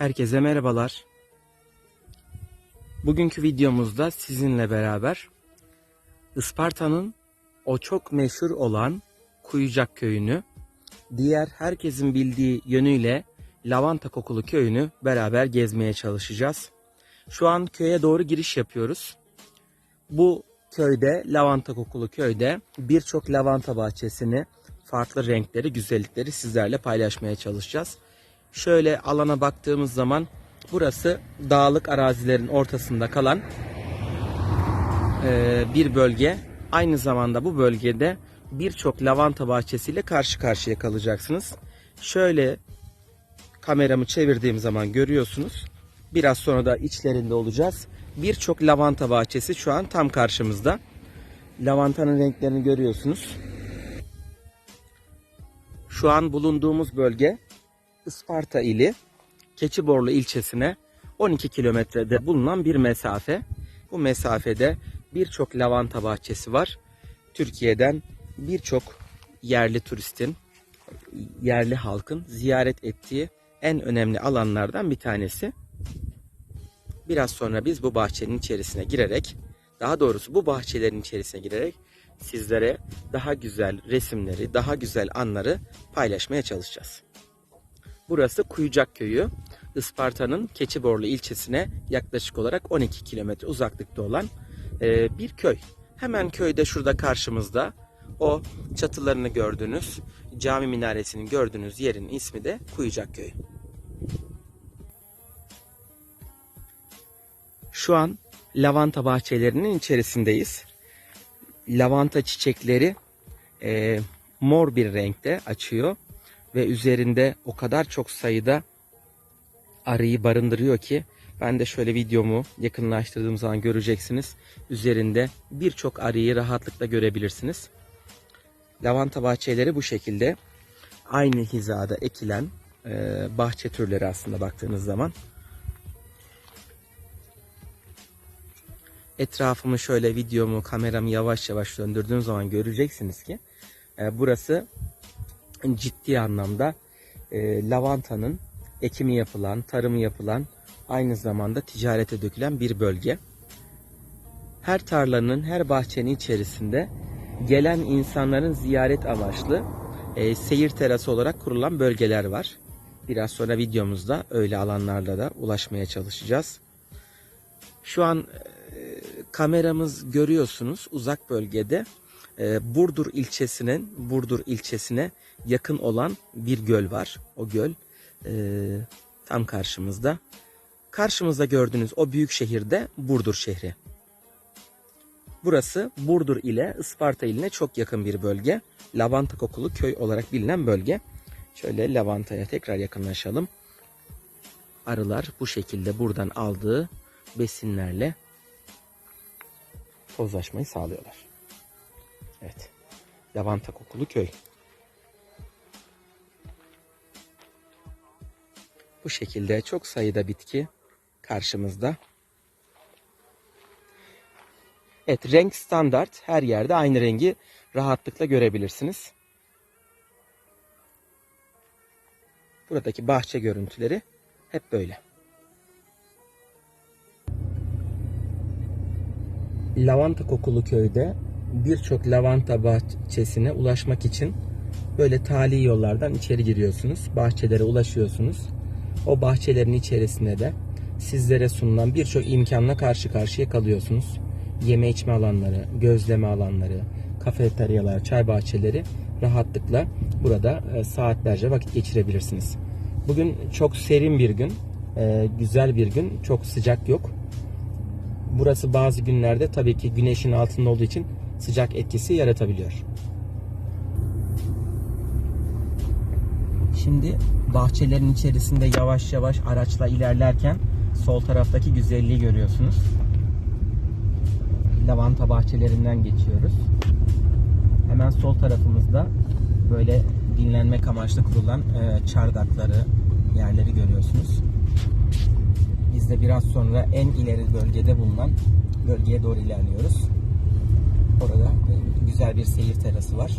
Herkese merhabalar. Bugünkü videomuzda sizinle beraber Isparta'nın o çok meşhur olan Kuyucak köyünü, diğer herkesin bildiği yönüyle lavanta kokulu köyünü beraber gezmeye çalışacağız. Şu an köye doğru giriş yapıyoruz. Bu köyde, lavanta kokulu köyde birçok lavanta bahçesini, farklı renkleri, güzellikleri sizlerle paylaşmaya çalışacağız. Şöyle alana baktığımız zaman burası dağlık arazilerin ortasında kalan bir bölge. Aynı zamanda bu bölgede birçok lavanta bahçesiyle karşı karşıya kalacaksınız. Şöyle kameramı çevirdiğim zaman görüyorsunuz. Biraz sonra da içlerinde olacağız. Birçok lavanta bahçesi şu an tam karşımızda. Lavantanın renklerini görüyorsunuz. Şu an bulunduğumuz bölge Isparta ili Keçiborlu ilçesine 12 kilometrede bulunan bir mesafe. Bu mesafede birçok lavanta bahçesi var. Türkiye'den birçok yerli turistin, yerli halkın ziyaret ettiği en önemli alanlardan bir tanesi. Biraz sonra biz bu bahçenin içerisine girerek, daha doğrusu bu bahçelerin içerisine girerek sizlere daha güzel resimleri, daha güzel anları paylaşmaya çalışacağız. Burası Kuyucak Köyü. Isparta'nın Keçiborlu ilçesine yaklaşık olarak 12 kilometre uzaklıkta olan e, bir köy. Hemen köyde şurada karşımızda o çatılarını gördüğünüz cami minaresini gördüğünüz yerin ismi de Kuyucak Köyü. Şu an lavanta bahçelerinin içerisindeyiz. Lavanta çiçekleri e, mor bir renkte açıyor ve üzerinde o kadar çok sayıda arıyı barındırıyor ki ben de şöyle videomu yakınlaştırdığım zaman göreceksiniz. Üzerinde birçok arıyı rahatlıkla görebilirsiniz. Lavanta bahçeleri bu şekilde aynı hizada ekilen e, bahçe türleri aslında baktığınız zaman. Etrafımı şöyle videomu kameramı yavaş yavaş döndürdüğüm zaman göreceksiniz ki e, burası ciddi anlamda e, lavantanın ekimi yapılan, tarımı yapılan, aynı zamanda ticarete dökülen bir bölge. Her tarlanın, her bahçenin içerisinde gelen insanların ziyaret amaçlı e, seyir terası olarak kurulan bölgeler var. Biraz sonra videomuzda öyle alanlarla da ulaşmaya çalışacağız. Şu an e, kameramız görüyorsunuz uzak bölgede e, Burdur ilçesinin Burdur ilçesine yakın olan bir göl var. O göl e, tam karşımızda. Karşımızda gördüğünüz o büyük şehirde Burdur şehri. Burası Burdur ile Isparta iline çok yakın bir bölge. Lavanta kokulu köy olarak bilinen bölge. Şöyle lavantaya tekrar yakınlaşalım. Arılar bu şekilde buradan aldığı besinlerle tozlaşmayı sağlıyorlar. Evet. Lavanta kokulu köy. Bu şekilde çok sayıda bitki karşımızda. Evet renk standart. Her yerde aynı rengi rahatlıkla görebilirsiniz. Buradaki bahçe görüntüleri hep böyle. Lavanta kokulu köyde birçok lavanta bahçesine ulaşmak için böyle tali yollardan içeri giriyorsunuz. Bahçelere ulaşıyorsunuz. O bahçelerin içerisinde de sizlere sunulan birçok imkanla karşı karşıya kalıyorsunuz. Yeme içme alanları, gözleme alanları, kafeteryalar, çay bahçeleri rahatlıkla burada e, saatlerce vakit geçirebilirsiniz. Bugün çok serin bir gün, e, güzel bir gün, çok sıcak yok. Burası bazı günlerde tabii ki güneşin altında olduğu için sıcak etkisi yaratabiliyor. Şimdi bahçelerin içerisinde yavaş yavaş araçla ilerlerken sol taraftaki güzelliği görüyorsunuz. Lavanta bahçelerinden geçiyoruz. Hemen sol tarafımızda böyle dinlenmek amaçlı kurulan e, çardakları, yerleri görüyorsunuz. De biraz sonra en ileri bölgede bulunan bölgeye doğru ilerliyoruz. Orada e, güzel bir seyir terası var.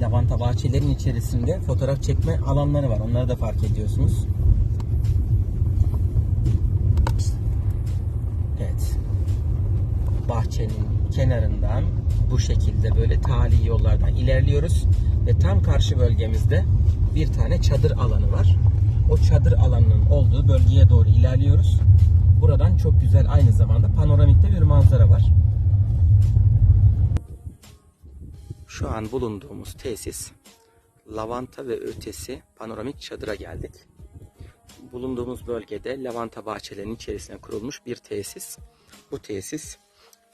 Lavanta bahçelerin içerisinde fotoğraf çekme alanları var. Onları da fark ediyorsunuz. Evet. Bahçenin kenarından bu şekilde böyle tali yollardan ilerliyoruz ve tam karşı bölgemizde bir tane çadır alanı var. O çadır alanının olduğu bölgeye doğru ilerliyoruz. Buradan çok güzel aynı zamanda panoramikte bir manzara var. Şu an bulunduğumuz tesis lavanta ve ötesi panoramik çadıra geldik. Bulunduğumuz bölgede lavanta bahçelerinin içerisine kurulmuş bir tesis. Bu tesis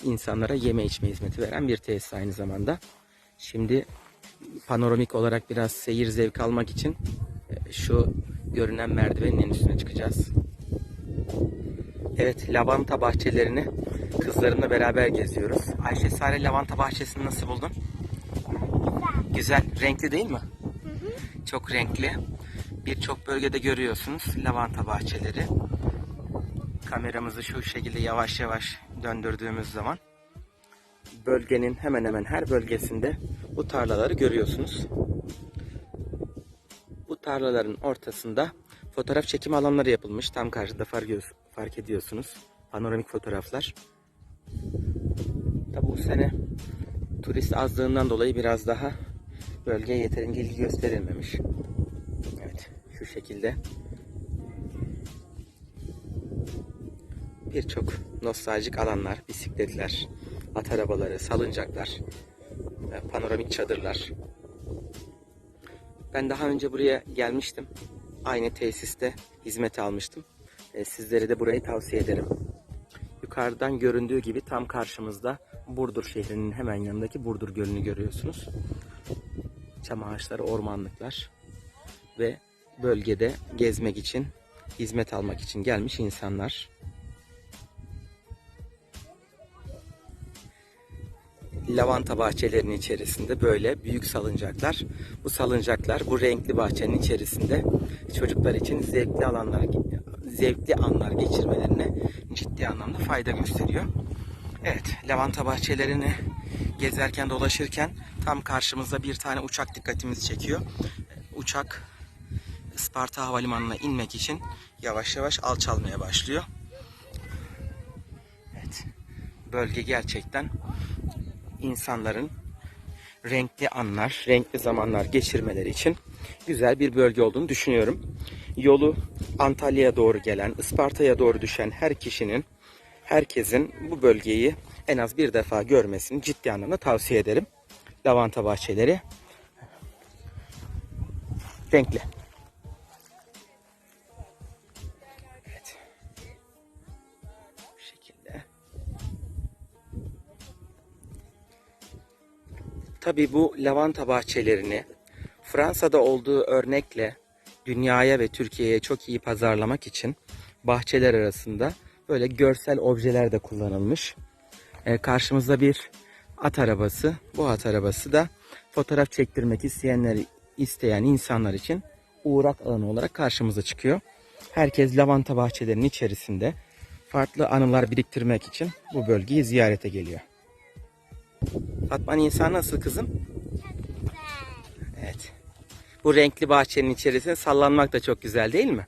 insanlara yeme içme hizmeti veren bir tesis aynı zamanda. Şimdi panoramik olarak biraz seyir zevk almak için e, şu görünen merdivenin en üstüne çıkacağız. Evet, lavanta bahçelerini kızlarımla beraber geziyoruz. Ayşe Sare lavanta bahçesini nasıl buldun? Güzel, renkli değil mi? Çok renkli. Birçok bölgede görüyorsunuz lavanta bahçeleri. Kameramızı şu şekilde yavaş yavaş döndürdüğümüz zaman bölgenin hemen hemen her bölgesinde bu tarlaları görüyorsunuz. Tarlaların ortasında fotoğraf çekim alanları yapılmış. Tam karşıda fark, ediyorsunuz. Panoramik fotoğraflar. Tabi bu sene turist azlığından dolayı biraz daha bölgeye yeterince ilgi gösterilmemiş. Evet şu şekilde birçok nostaljik alanlar, bisikletler, at arabaları, salıncaklar, panoramik çadırlar. Ben daha önce buraya gelmiştim. Aynı tesiste hizmet almıştım. E, Sizlere de burayı tavsiye ederim. Yukarıdan göründüğü gibi tam karşımızda Burdur şehrinin hemen yanındaki Burdur Gölü'nü görüyorsunuz. Çam ağaçları, ormanlıklar ve bölgede gezmek için, hizmet almak için gelmiş insanlar. Lavanta bahçelerinin içerisinde böyle büyük salıncaklar. Bu salıncaklar bu renkli bahçenin içerisinde çocuklar için zevkli alanlar zevkli anlar geçirmelerine ciddi anlamda fayda gösteriyor. Evet, lavanta bahçelerini gezerken dolaşırken tam karşımızda bir tane uçak dikkatimizi çekiyor. Uçak Isparta Havalimanı'na inmek için yavaş yavaş alçalmaya başlıyor. Evet. Bölge gerçekten insanların renkli anlar, renkli zamanlar geçirmeleri için güzel bir bölge olduğunu düşünüyorum. Yolu Antalya'ya doğru gelen, Isparta'ya doğru düşen her kişinin, herkesin bu bölgeyi en az bir defa görmesini ciddi anlamda tavsiye ederim. Lavanta bahçeleri renkli. Tabii bu lavanta bahçelerini Fransa'da olduğu örnekle dünyaya ve Türkiye'ye çok iyi pazarlamak için bahçeler arasında böyle görsel objeler de kullanılmış. Ee, karşımızda bir at arabası. Bu at arabası da fotoğraf çektirmek isteyenler isteyen insanlar için uğrak alanı olarak karşımıza çıkıyor. Herkes lavanta bahçelerinin içerisinde farklı anılar biriktirmek için bu bölgeyi ziyarete geliyor. Fatma Nisa nasıl kızım? Evet. Bu renkli bahçenin içerisinde sallanmak da çok güzel değil mi?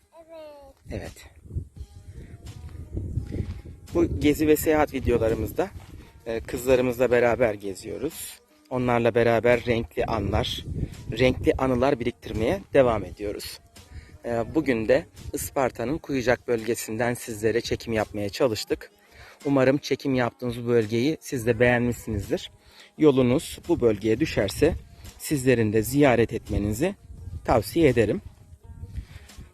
Evet. Evet. Bu gezi ve seyahat videolarımızda e, kızlarımızla beraber geziyoruz. Onlarla beraber renkli anlar, renkli anılar biriktirmeye devam ediyoruz. E, Bugün de Isparta'nın Kuyucak bölgesinden sizlere çekim yapmaya çalıştık. Umarım çekim yaptığınız bu bölgeyi siz de beğenmişsinizdir. Yolunuz bu bölgeye düşerse sizlerin de ziyaret etmenizi tavsiye ederim.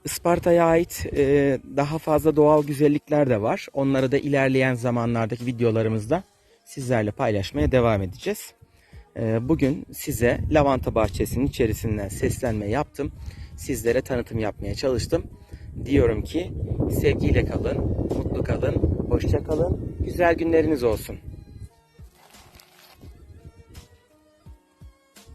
Isparta'ya ait e, daha fazla doğal güzellikler de var. Onları da ilerleyen zamanlardaki videolarımızda sizlerle paylaşmaya devam edeceğiz. E, bugün size lavanta bahçesinin içerisinden seslenme yaptım. Sizlere tanıtım yapmaya çalıştım. Diyorum ki sevgiyle kalın, mutlu kalın, hoşça kalın, güzel günleriniz olsun.